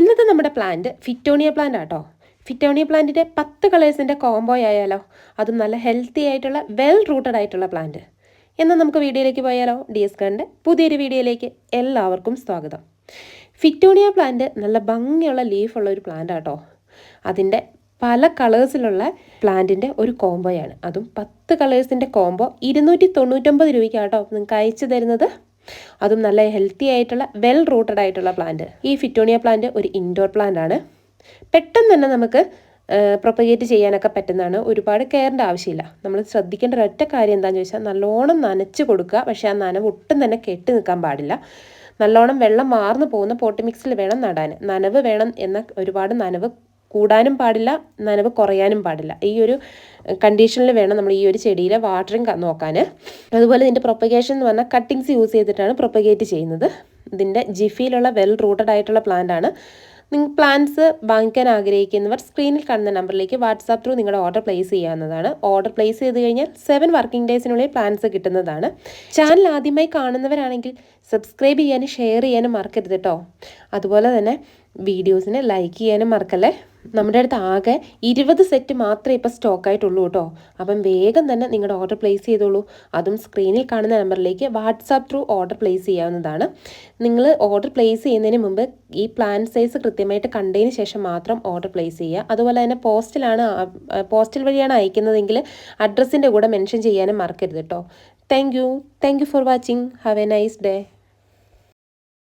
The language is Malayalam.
ഇന്നത്തെ നമ്മുടെ പ്ലാന്റ് ഫിറ്റോണിയ പ്ലാന്റ് ആട്ടോ. ഫിറ്റോണിയ പ്ലാന്റിന്റെ പത്ത് കളേഴ്സിന്റെ കോംബോ ആയാലോ അതും നല്ല ഹെൽത്തി ആയിട്ടുള്ള വെൽ റൂട്ടഡ് ആയിട്ടുള്ള പ്ലാന്റ് എന്നാൽ നമുക്ക് വീഡിയോയിലേക്ക് പോയാലോ? ഡി എസ് കണ്ട് പുതിയൊരു വീഡിയോയിലേക്ക് എല്ലാവർക്കും സ്വാഗതം. ഫിറ്റോണിയ പ്ലാന്റ് നല്ല ഭംഗിയുള്ള ലീഫുള്ള ഒരു പ്ലാന്റ് ആട്ടോ. അതിന്റെ പല കളേഴ്സിലുള്ള പ്ലാന്റിന്റെ ഒരു കോംബോയാണ് അതും പത്ത് കളേഴ്സിന്റെ കോംബോ ഇരുന്നൂറ്റി തൊണ്ണൂറ്റൊമ്പത് രൂപയ്ക്കാട്ടോ നിങ്ങൾക്ക് അയച്ചു തരുന്നത്. അതും നല്ല ഹെൽത്തി ആയിട്ടുള്ള വെൽ റൂട്ടഡ് ആയിട്ടുള്ള പ്ലാന്റ് ഈ ഫിറ്റോണിയ പ്ലാന്റ് ഒരു ഇൻഡോർ പ്ലാന്റ് ആണ്. പെട്ടെന്ന് തന്നെ നമുക്ക് പ്രൊപ്പഗേറ്റ് ചെയ്യാനൊക്കെ പറ്റുന്നതാണ്. ഒരുപാട് കെയറിന്റെ ആവശ്യമില്ല. നമ്മൾ ശ്രദ്ധിക്കേണ്ട ഒരൊറ്റ കാര്യം എന്താണെന്ന് ചോദിച്ചാൽ നല്ലോണം നനച്ച് കൊടുക്കുക. പക്ഷേ ആ നനവ് ഒട്ടും തന്നെ കെട്ടി നിൽക്കാൻ പാടില്ല. നല്ലോണം വെള്ളം മാർന്നു പോകുന്ന പോട്ടി മിക്സിൽ വേണം നടാൻ. നനവ് വേണം എന്ന ഒരുപാട് നനവ് കൂടാനും പാടില്ല നനവ് കുറയാനും പാടില്ല. ഈ ഒരു കണ്ടീഷനിൽ വേണം നമ്മൾ ഈ ഒരു ചെടിയിലെ വാട്ടറിങ് നോക്കാൻ അതുപോലെ ഇതിന്റെ പ്രൊപ്പഗേഷൻ എന്ന് പറഞ്ഞാൽ കട്ടിങ്സ് യൂസ് ചെയ്തിട്ടാണ് പ്രൊപ്പഗേറ്റ് ചെയ്യുന്നത്. ഇതിന്റെ ജിഫിയിലുള്ള വെൽ റൂട്ടഡ് ആയിട്ടുള്ള പ്ലാന്റ് ആണ്. നിങ്ങൾ പ്ലാന്റ്സ് വാങ്ങിക്കാൻ ആഗ്രഹിക്കുന്നവർ സ്ക്രീനിൽ കാണുന്ന നമ്പറിലേക്ക് വാട്സാപ്പ് ത്രൂ നിങ്ങളുടെ ഓർഡർ പ്ലേസ് ചെയ്യാവുന്നതാണ്. ഓർഡർ പ്ലേസ് ചെയ്ത് കഴിഞ്ഞാൽ സെവൻ വർക്കിംഗ് ഡേയ്സിനുള്ളിൽ പ്ലാന്റ്സ് കിട്ടുന്നതാണ്. ചാനൽ ആദ്യമായി കാണുന്നവരാണെങ്കിൽ സബ്സ്ക്രൈബ് ചെയ്യാനും ഷെയർ ചെയ്യാനും മറക്കരുത് കേട്ടോ അതുപോലെ തന്നെ വീഡിയോസിനെ ലൈക്ക് ചെയ്യാനും മറക്കല്ലേ? നമ്മുടെ അടുത്ത് ആകെ ഇരുപത് സെറ്റ് മാത്രമേ ഇപ്പോൾ സ്റ്റോക്ക് ആയിട്ടുള്ളൂ കേട്ടോ. അപ്പം വേഗം തന്നെ നിങ്ങളുടെ ഓർഡർ പ്ലേസ് ചെയ്തോളൂ. അതും സ്ക്രീനിൽ കാണുന്ന നമ്പറിലേക്ക് വാട്സാപ്പ് ത്രൂ ഓർഡർ പ്ലേസ് ചെയ്യാവുന്നതാണ്. നിങ്ങൾ ഓർഡർ പ്ലേസ് ചെയ്യുന്നതിന് മുമ്പ് ഈ പ്ലാൻ സൈസ് കൃത്യമായിട്ട് കണ്ടതിന് ശേഷം മാത്രം ഓർഡർ പ്ലേസ് ചെയ്യുക. അതുപോലെ തന്നെ പോസ്റ്റിലാണ് പോസ്റ്റൽ വഴിയാണ് അയക്കുന്നതെങ്കിൽ അഡ്രസ്സിന്റെ കൂടെ മെൻഷൻ ചെയ്യാനും മറക്കരുത് കേട്ടോ. Thank you thank you for watching have a nice day